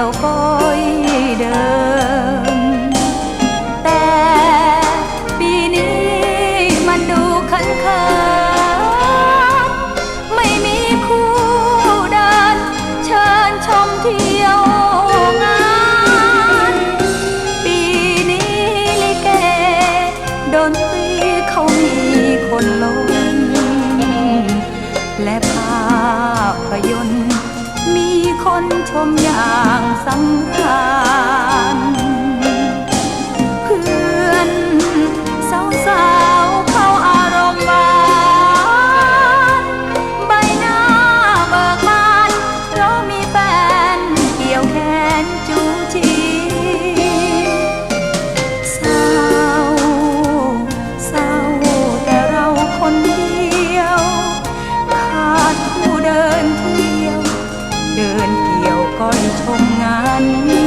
ยวก้อยเดิม แต่ปีนี้มันดูขันขันไม่มีคู่เดิน เชิญชมเที่ยวงาน ปีนี้ลิเกดนตรีเขามีคนลงและภาพยนตร์ ชมอย่างสำคัญเพื่อนสาวสาวเขาอารมณ์บานใบหน้าเบิกบานเรามีแฟนเกี่ยวแขนจูจีเศร้าเศร้าแต่เราคนเดียว ขาดผู้เดินเที่ยว เดิน คอยชมงาน